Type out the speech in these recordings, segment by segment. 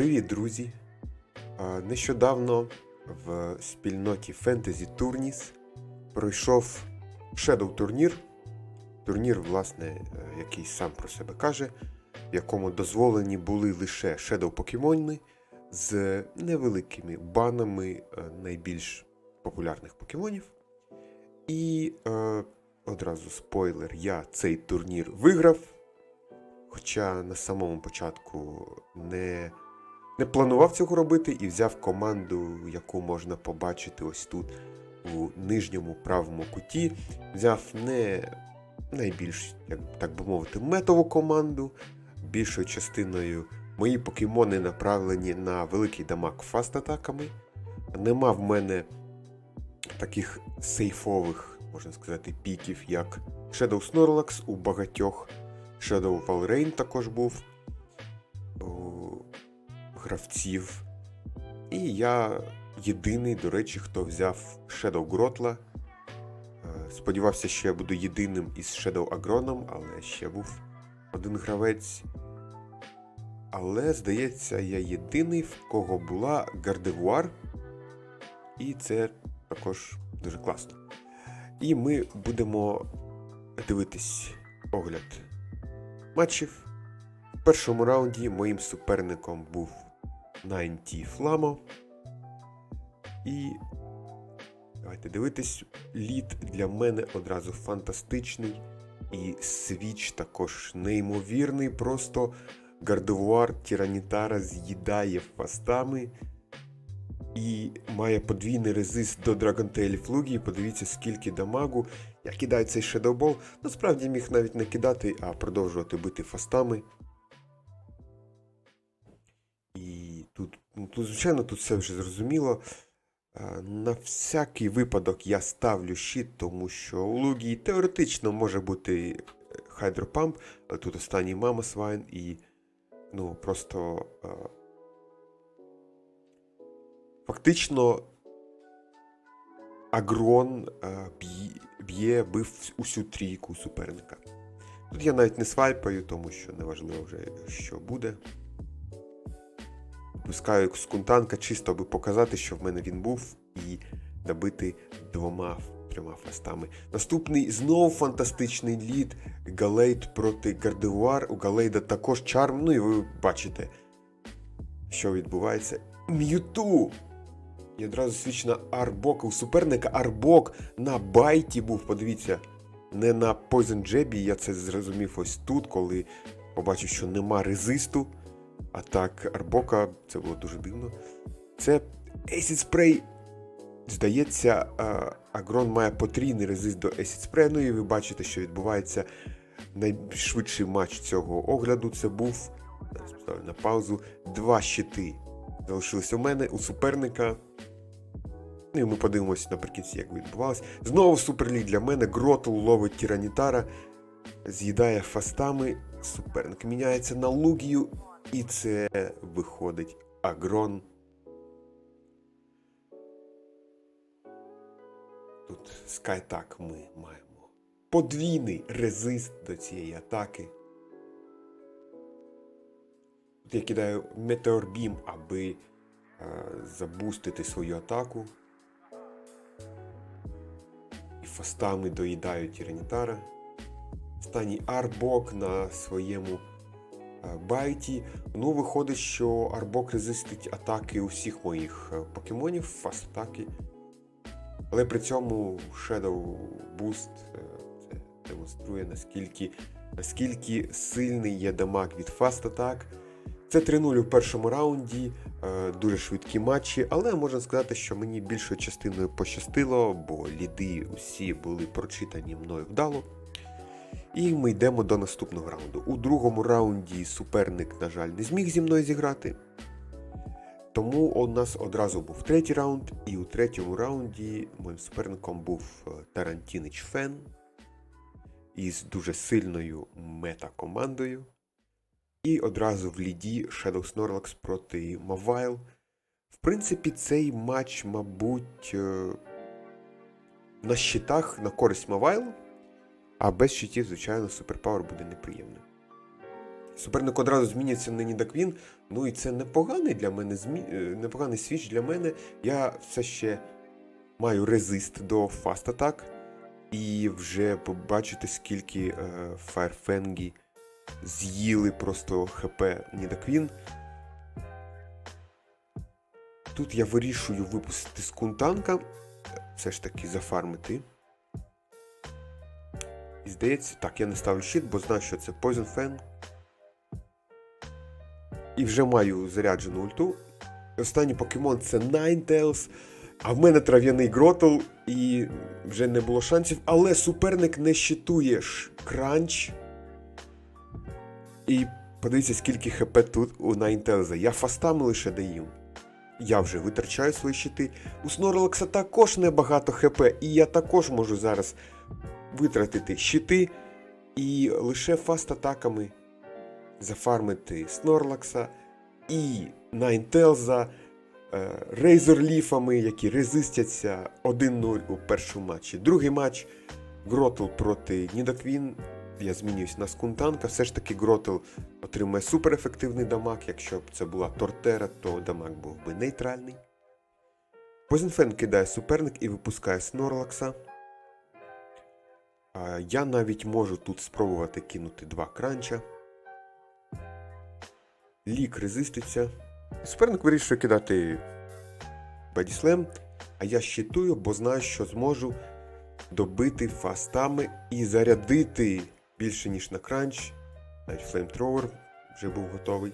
Привіт, друзі! Нещодавно в спільноті Fantasy Tourneys пройшов Shadow турнір. Турнір, власне, е, який сам про себе каже, в якому дозволені були лише Shadow покемони з невеликими банами е, найбільш популярних покемонів. І е, одразу спойлер, я цей турнір виграв. Хоча на самому початку не, не планував цього робити і взяв команду, яку можна побачити ось тут у нижньому правому куті. Взяв не найбільш, як так би мовити, метову команду. Більшою частиною мої покемони направлені на великий дамаг фаст-атаками. Нема в мене таких сейфових, можна сказати, піків, як Shadow Snorlax у багатьох. Shadow Valrein також був гравців. І я єдиний, до речі, хто взяв Shadow Гротла. Е, Сподівався, що я буду єдиним із Shadow Агроном, але ще був один гравець. Але, здається, я єдиний, в кого була Гардевуар. І це також дуже класно. І ми будемо дивитись огляд матчів. В першому раунді моїм суперником був 90 Фламо. І давайте дивитись. Лід для мене одразу фантастичний. І свіч також неймовірний. Просто гардевуар Тіранітара з'їдає фастами. І має подвійний резист до Dragon Флугі. Подивіться, скільки дамагу. Я кидаю цей Ball. Насправді міг навіть не кидати, а продовжувати бити фастами. Ну, тут, звичайно, тут все вже зрозуміло. На всякий випадок я ставлю щит, тому що у Лугії теоретично може бути хайдропамп, але тут останній мама свайн і ну, просто. Фактично, Агрон б'є, бив усю трійку суперника. Тут я навіть не свайпаю, тому що неважливо вже, що буде. Пускаю скунтанка чисто, аби показати, що в мене він був, і набити двома трьома фастами. Наступний знову фантастичний лід. Галейд проти Гардевуар. У Галейда також чарм. Ну і ви бачите, що відбувається. М'юту! І одразу свідчена Арбок. У суперника Арбок на байті був. Подивіться, не на Poison Jab. Я це зрозумів ось тут, коли побачив, що нема резисту. А так, Арбока, це було дуже дивно. Це Acid Spray. Здається, Агрон має потрійний резист до Acid Spray. Ну і ви бачите, що відбувається найшвидший матч цього огляду. Це був. Поставлю на паузу. Два щити залишились у мене, у суперника. Ну і ми подивимося наприкінці, як відбувалося. Знову суперліг для мене. Гротл ловить Тіранітара, з'їдає фастами. Суперник міняється на Лугію, і це виходить Агрон. Тут Скайтак ми маємо подвійний резист до цієї атаки. Тут я кидаю Beam, аби е, забустити свою атаку. І фастами доїдають Тіранітара. Останній Арбок на своєму байті. Ну, виходить, що Арбок резистить атаки усіх моїх е, покемонів, фаст-атаки. Але при цьому Shadow Boost е, це демонструє, наскільки, наскільки сильний є дамаг від фаст-атак. Це 3-0 у першому раунді, е, дуже швидкі матчі, але можна сказати, що мені більшою частиною пощастило, бо ліди усі були прочитані мною вдало. І ми йдемо до наступного раунду. У другому раунді суперник, на жаль, не зміг зі мною зіграти. Тому у нас одразу був третій раунд, і у третьому раунді моїм суперником був е, Тарантінич Фен із дуже сильною мета-командою. І одразу в ліді Shadow Snorlax проти Mavile. В принципі, цей матч, мабуть, е, на щитах на користь Mavile, а без щитів, звичайно, суперпауер буде неприємним. Суперник одразу змінюється на Нідаквін. Ну і це непоганий для мене змі... е, непоганий свіч для мене. Я все ще маю резист до фаст атак. І вже побачите, скільки е, з'їли просто ХП Нідаквін. Тут я вирішую випустити скунтанка, все ж таки зафармити. Здається, так, я не ставлю щит, бо знаю, що це Poison Fan. І вже маю заряджену ульту. Останній покемон це Ninetales. А в мене трав'яний гротл, і вже не було шансів, але суперник не щитує кранч. І подивіться, скільки хп тут у Ninetales. Я фастами лише даю. Я вже витрачаю свої щити. У Снорлекса також небагато хп, і я також можу зараз витратити щити і лише фаст-атаками зафармити Снорлакса і Найнтелза рейзерліфами, які резистяться 1-0 у першому матчі. Другий матч Гротл проти Нідаквін. Я змінююсь на скунтанка. Все ж таки Гротл отримає суперефективний дамаг. Якщо б це була Тортера, то дамаг був би нейтральний. Позінфен кидає суперник і випускає Снорлакса. Я навіть можу тут спробувати кинути два кранча. Лік резиститься. Суперник вирішує кидати Бадіслем, а я щитую, бо знаю, що зможу добити фастами і зарядити більше, ніж на кранч. Навіть флеймтровер вже був готовий.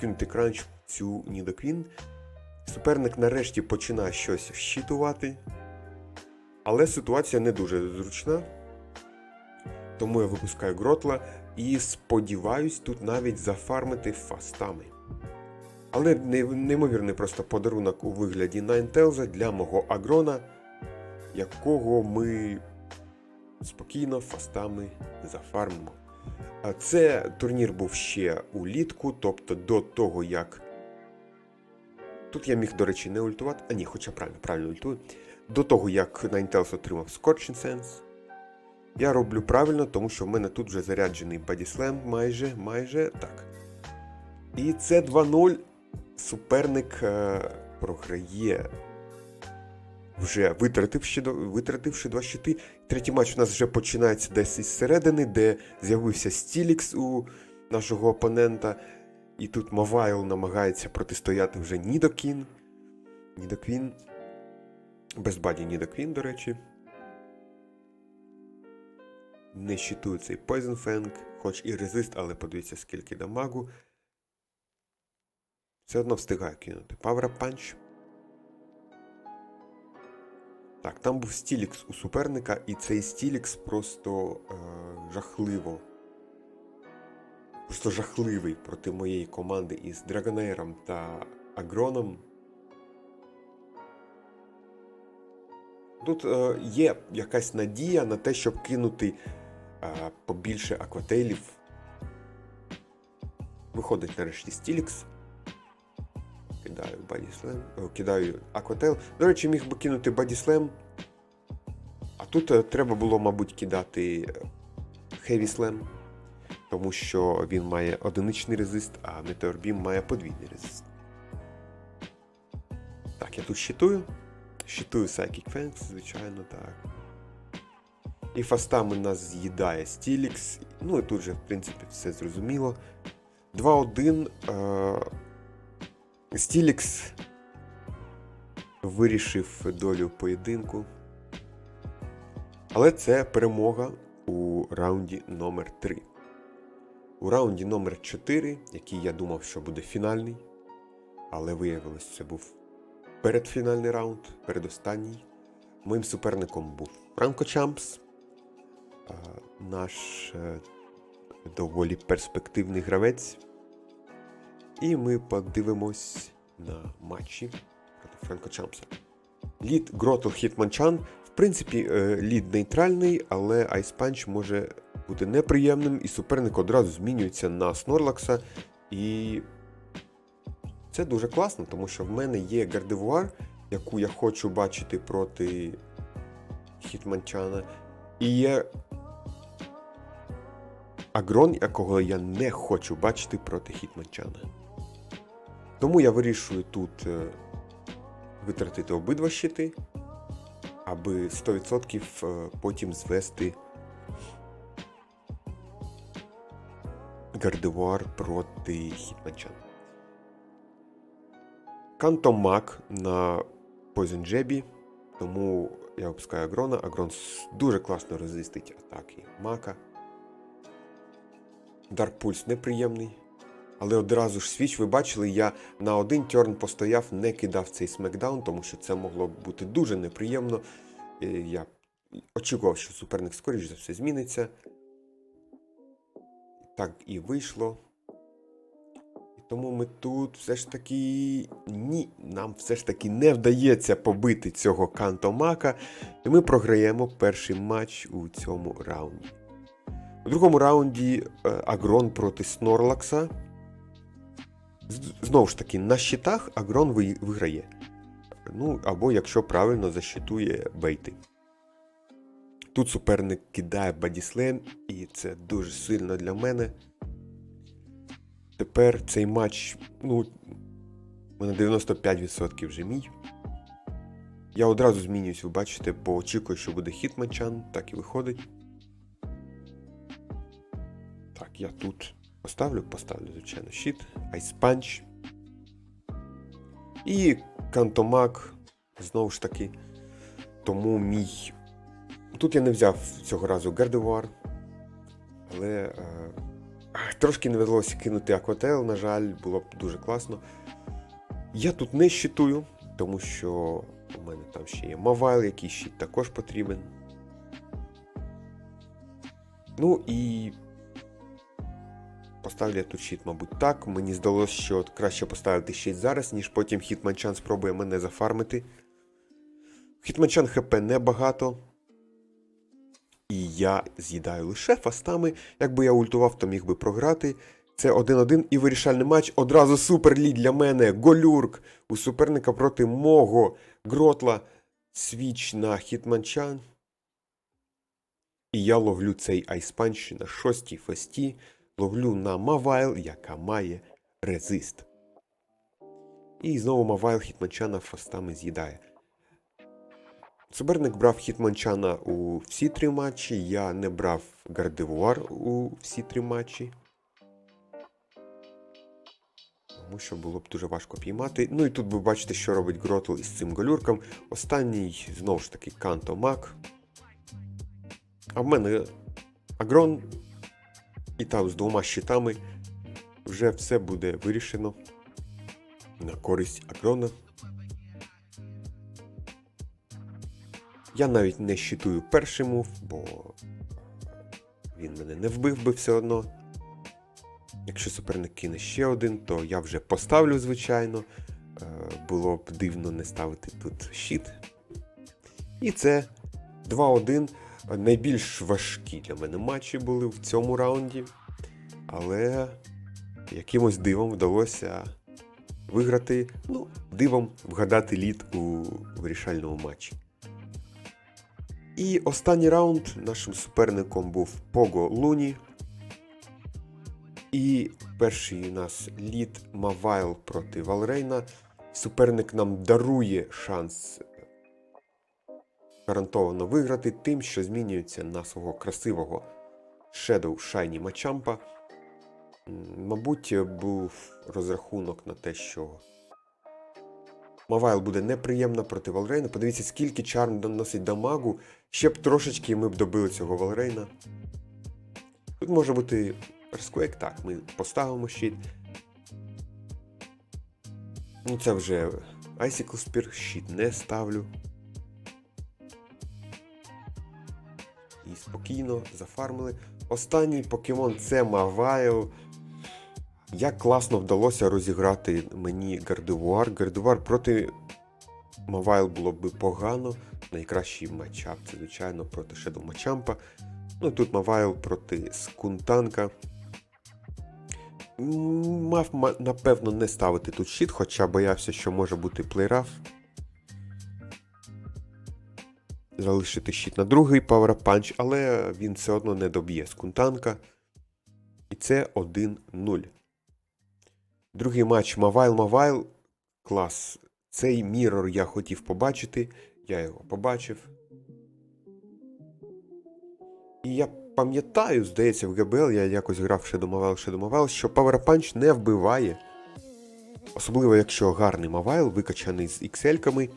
Кинути кранч в цю Нідоквін. Суперник нарешті починає щось щитувати. Але ситуація не дуже зручна. Тому я випускаю гротла і сподіваюсь тут навіть зафармити фастами. Але неймовірний просто подарунок у вигляді Ninetales для мого агрона, якого ми спокійно фастами зафармимо. А Це турнір був ще улітку, тобто до того, як. Тут я міг, до речі, не ультувати. А ні, хоча правильно, правильно ультую. До того, як Ninetales отримав Scorching Sense. Я роблю правильно, тому що в мене тут вже заряджений Body майже, майже так. І це 2-0. Суперник е, програє. Вже витративши, витративши два щити. Третій матч у нас вже починається десь із середини, де з'явився Стілікс у нашого опонента. І тут Мавайл намагається протистояти вже Нідокін. Нідоквін. Без баді Нідоквін, до речі. Не щитує цей Poison Fang, хоч і резист, але подивіться, скільки дамагу. Все одно встигає кинути. Power Punch. Так, там був Стілікс у суперника, і цей Стілікс просто е, жахливо. Просто жахливий проти моєї команди із Драгонейром та Агроном. Тут е, є якась надія на те, щоб кинути побільше аквателів. Виходить нарешті Стілікс. Кидаю Бадіслем. Кидаю Аквател. До речі, міг би кинути Бадіслем. А тут е, треба було, мабуть, кидати Heavy Slam, тому що він має одиничний резист, а Beam має подвійний резист. Так, я тут щитую. Щитую Psychic Fangs, звичайно, так. І фастами нас з'їдає Стілікс. Ну і тут же, в принципі, все зрозуміло. 2-1. Е- Стілікс вирішив долю поєдинку. Але це перемога у раунді номер 3 У раунді номер 4 який я думав, що буде фінальний, але виявилось, це був передфінальний раунд, передостанній. Моїм суперником був Франко Чампс, наш е, доволі перспективний гравець. І ми подивимось на матчі проти Франко Чампса. Лід Гротл Хітманчан. В принципі, е, лід нейтральний, але Punch може бути неприємним, і суперник одразу змінюється на Снорлакса. І це дуже класно, тому що в мене є гардевуар, яку я хочу бачити проти Хітманчана. І є агрон, якого я не хочу бачити проти Хітманчана. Тому я вирішую тут е, витратити обидва щити, аби 100% е, потім звести Гардевуар проти Хітманчана. Кантомак на Jebі, тому я випускаю Агрона. Агрон дуже класно резистить атаки Мака. Дарк Пульс неприємний. Але одразу ж свіч, ви бачили, я на один терн постояв, не кидав цей смекдаун, тому що це могло бути дуже неприємно. Я очікував, що суперник скоріш за все зміниться. Так і вийшло. Тому ми тут все ж таки. Ні, нам все ж таки не вдається побити цього Кантомака. І ми програємо перший матч у цьому раунді. У другому раунді е, Агрон проти Снорлакса. Знову ж таки, на щитах Агрон виграє. Ну, або якщо правильно защитує бейти. Тут суперник кидає Бадіслем, і це дуже сильно для мене. Тепер цей матч, ну, на 95% вже мій. Я одразу змінююсь, ви бачите, бо очікую, що буде хітманчан, так і виходить. Так, я тут поставлю, поставлю, звичайно, щит, айспанч. І Кантомак, знову ж таки. Тому мій. Тут я не взяв цього разу Гардевуар, але е, трошки не вдалося кинути Аквател, на жаль, було б дуже класно. Я тут не щитую, тому що у мене там ще є Мавайл, який щит також потрібен. Ну і поставлю я тут щит, мабуть, так. Мені здалося, що краще поставити щит зараз, ніж потім Хітманчан спробує мене зафармити. Хітманчан ХП небагато. І я з'їдаю лише фастами. Якби я ультував, то міг би програти. Це 1-1 і вирішальний матч. Одразу суперлід для мене. Голюрк у суперника проти мого Гротла. Свіч на Хітманчан. І я ловлю цей айспанч на шостій фасті. Ловлю на Мавайл, яка має резист. І знову Мавайл Хітманчана фастами з'їдає. Суперник брав Хітманчана у всі три матчі. Я не брав Гардевуар у всі три матчі. Тому що було б дуже важко піймати. Ну і тут ви бачите, що робить Гротл із цим голюрком. Останній, знову ж таки, Канто Мак. А в мене Агрон. І там з двома щитами вже все буде вирішено на користь Агрона. Я навіть не щитую перший мув, бо він мене не вбив би все одно. Якщо суперник кине ще один, то я вже поставлю, звичайно. Е, Було б дивно не ставити тут щит. І це 2-1. Найбільш важкі для мене матчі були в цьому раунді. Але якимось дивом вдалося виграти, ну, дивом вгадати лід у вирішальному матчі. І останній раунд нашим суперником був Пого Луні. І перший у нас лід Мавайл проти Валрейна. Суперник нам дарує шанс гарантовано виграти тим, що змінюється на свого красивого Shadow Shiny Мачампа. Мабуть, був розрахунок на те, що Мавайл буде неприємна проти Валрейна. Подивіться, скільки чарм наносить дамагу. Ще б трошечки ми б добили цього Валрейна. Тут може бути Earthquake, так, ми поставимо щит. Ну, це вже Icicle Spear, щит не ставлю. І спокійно зафармили. Останній покемон це Мавайл. Як класно вдалося розіграти мені Гардевуар. Гардевуар проти Мавайл було б погано. Найкращий матчап це, звичайно, проти Shadow Мачампа. Ну тут Мавайл проти Скунтанка. Мав, напевно, не ставити тут щит, хоча боявся, що може бути плейраф. Залишити щит на другий Punch, але він все одно не доб'є Скунтанка. І це 1-0. Другий матч Мавайл Мавайл. Клас. Цей мірор я хотів побачити. Я його побачив. І я пам'ятаю, здається, в ГБЛ я якось грав в Shadow Mobile, Shadow Mobile, що Power Punch не вбиває. Особливо, якщо гарний Мавайл, викачаний з XL-ками.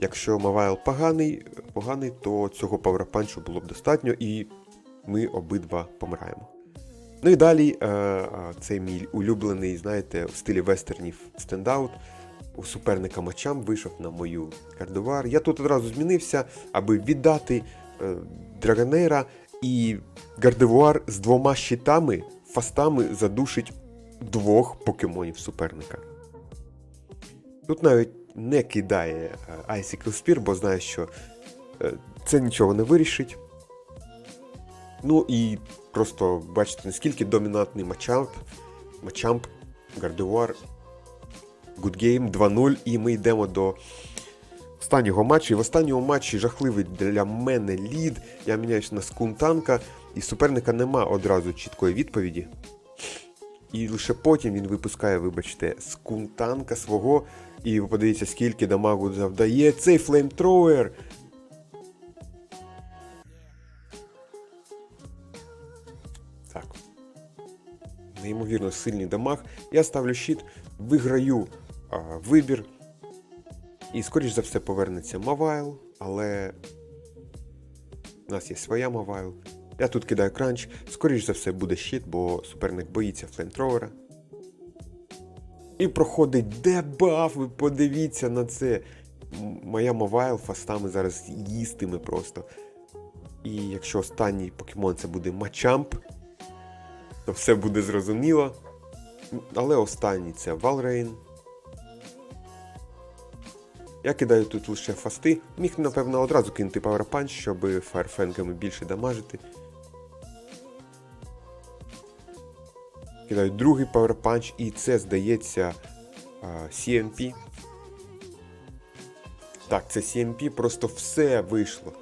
Якщо Мавайл поганий, поганий, то цього Punch було б достатньо, і ми обидва помираємо. Ну і далі е, е, цей мій улюблений, знаєте, в стилі вестернів стендаут. У суперника мачам вийшов на мою кардувар. Я тут одразу змінився, аби віддати е, Драгонейра і гардевуар з двома щитами, фастами задушить двох покемонів суперника. Тут навіть не кидає Icicle Spear, бо знає, що це нічого не вирішить. Ну і просто бачите, наскільки домінантний матчамп. Матчамп, Гардевуар, Game 2-0, і ми йдемо до останнього матчу. І в останньому матчі жахливий для мене лід. Я міняюсь на скунтанка, і суперника нема одразу чіткої відповіді. І лише потім він випускає, вибачте, скунтанка свого. І ви подивіться, скільки дамагу завдає цей флеймтроер. Неймовірно сильний дамаг. Я ставлю щит, виграю а, вибір. І, скоріш за все, повернеться Мавайл, але у нас є своя Мавайл. Я тут кидаю кранч. Скоріш за все буде щит, бо суперник боїться флеймтровера. І проходить дебаф, ви подивіться на це. Моя Мавайл фастами зараз їстиме просто. І якщо останній покемон це буде Мачамп, то все буде зрозуміло. Але останній це Валрейн. Я кидаю тут лише фасти. Міг, напевно, одразу кинути Punch, щоб фаерфенгами більше дамажити. Кидаю другий Punch, і це, здається, CMP. Так, це CMP, просто все вийшло.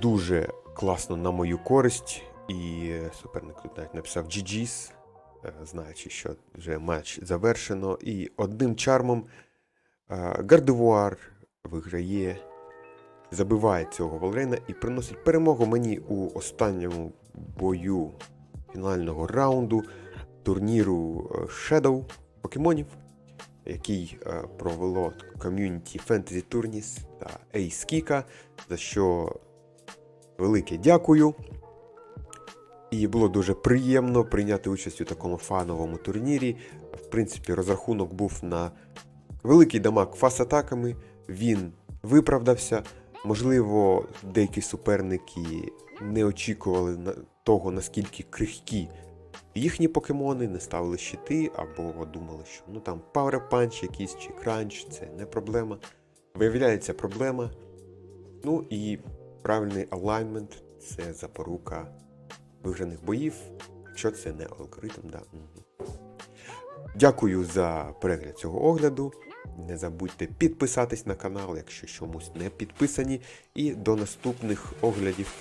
Дуже класно на мою користь. І суперник тут навіть написав GG's, е, знаючи, що вже матч завершено. І одним чармом Гардевуар виграє, забиває цього Волрейна і приносить перемогу мені у останньому бою фінального раунду турніру е, Shadow покемонів, який е, провело ком'юніті Fantasy Tourneys та Ace Kika, за що велике дякую. І було дуже приємно прийняти участь у такому фановому турнірі. В принципі, розрахунок був на великий дамаг фас-атаками. Він виправдався. Можливо, деякі суперники не очікували того, наскільки крихкі їхні покемони, не ставили щити, або думали, що ну там Punch якийсь чи кранч, це не проблема. Виявляється проблема. Ну і правильний алайнмент це запорука виграних боїв, якщо це не алгоритм. Да. Дякую за перегляд цього огляду. Не забудьте підписатись на канал, якщо чомусь не підписані. І до наступних оглядів